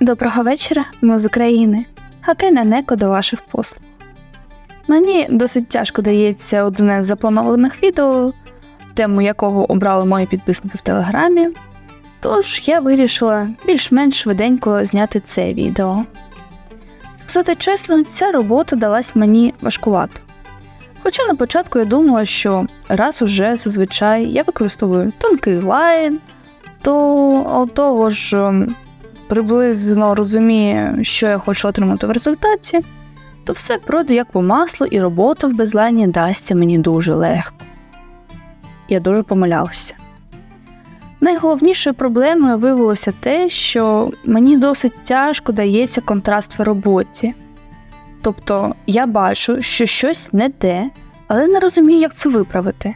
Доброго вечора, ми з України. Хакейна Неко до ваших послуг. Мені досить тяжко дається одне з запланованих відео, тему якого обрали мої підписники в Телеграмі. Тож я вирішила більш-менш швиденько зняти це відео. Сказати чесно, ця робота далась мені важкувато. Хоча на початку я думала, що раз уже зазвичай я використовую тонкий лайн, то того ж ем, приблизно розумію, що я хочу отримати в результаті, то все пройде як по маслу, і робота в безлайні дасться мені дуже легко. Я дуже помилялася. Найголовнішою проблемою виявилося те, що мені досить тяжко дається контраст в роботі. Тобто я бачу, що щось не те, але не розумію, як це виправити.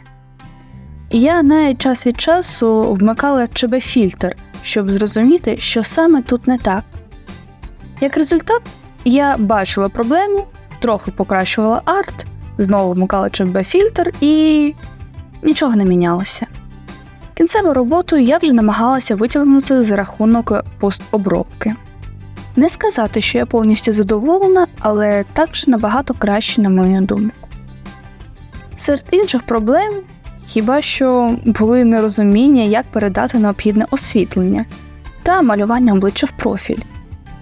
І я навіть час від часу вмикала ЧБ-фільтр, щоб зрозуміти, що саме тут не так. Як результат, я бачила проблему, трохи покращувала арт, знову вмикала ЧБ-фільтр і нічого не мінялося. Кінцеву роботу я вже намагалася витягнути за рахунок постобробки. Не сказати, що я повністю задоволена, але також набагато краще, на мою думку. Серед інших проблем хіба що були нерозуміння, як передати необхідне освітлення та малювання обличчя в профіль.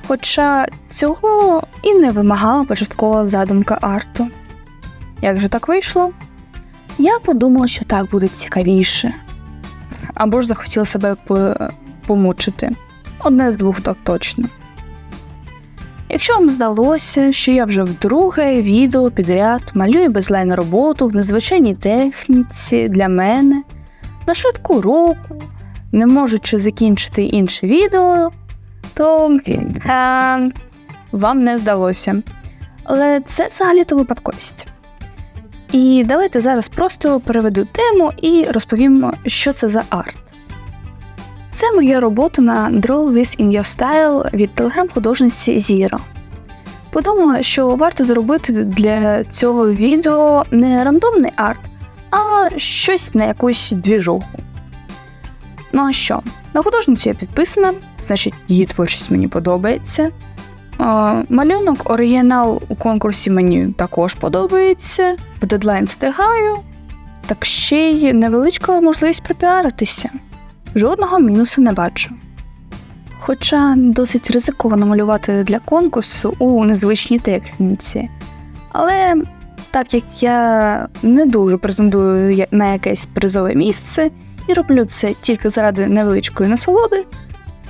Хоча цього і не вимагала початкова задумка арту. Як же так вийшло? Я подумала, що так буде цікавіше. Або ж захотіла себе помучити. Одне з двох так точно. Якщо вам здалося, що я вже вдруге відео підряд малюю безлайну роботу в незвичайній техніці для мене, на швидку руку, не можучи закінчити інше відео, то ха, вам не здалося. Але це взагалі-то випадковість. І давайте зараз просто переведу тему і розповім, що це за арт. Це моя робота на Draw With In Your Style від телеграм-художниці Zero. Подумала, що варто зробити для цього відео не рандомний арт, а щось на якусь двіжуху. Ну а що? На художницю я підписана, значить, її творчість мені подобається. А, малюнок оригінал у конкурсі мені також подобається, в дедлайн встигаю, так ще й невеличка можливість припіаритися. Жодного мінусу не бачу. Хоча досить ризиковано малювати для конкурсу у незвичній техніці. Але так як я не дуже претендую на якесь призове місце і роблю це тільки заради невеличкої насолоди,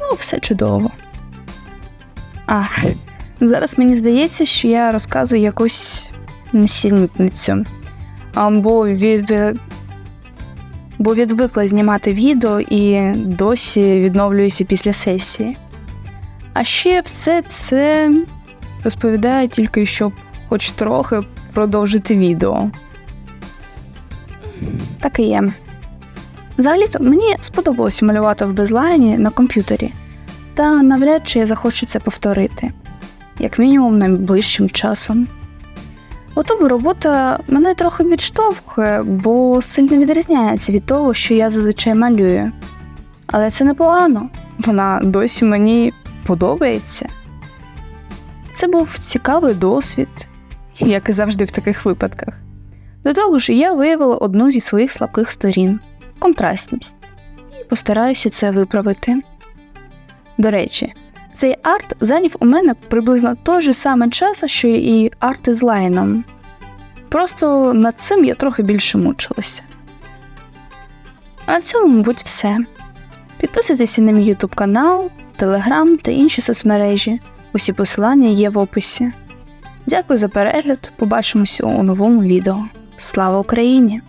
ну все чудово. А зараз мені здається, що я розказую якусь несінницю. Або від бо відвикла знімати відео і досі відновлююся після сесії. А ще все це розповідає тільки, щоб хоч трохи продовжити відео. Так і є. Взагалі-то мені сподобалося малювати в безлайні на комп'ютері, та навряд чи я захочу це повторити, як мінімум найближчим часом. Готова робота мене трохи відштовхує, бо сильно відрізняється від того, що я зазвичай малюю. Але це непогано, вона досі мені подобається. Це був цікавий досвід, як і завжди в таких випадках. До того ж, я виявила одну зі своїх слабких сторін контрастність, і постараюся це виправити. До речі, цей арт зайняв у мене приблизно той же саме час, що і арти з лайном. Просто над цим я трохи більше мучилася. А на цьому, мабуть, все. Підписуйтеся на мій YouTube канал, Telegram та інші соцмережі. Усі посилання є в описі. Дякую за перегляд. Побачимося у новому відео. Слава Україні!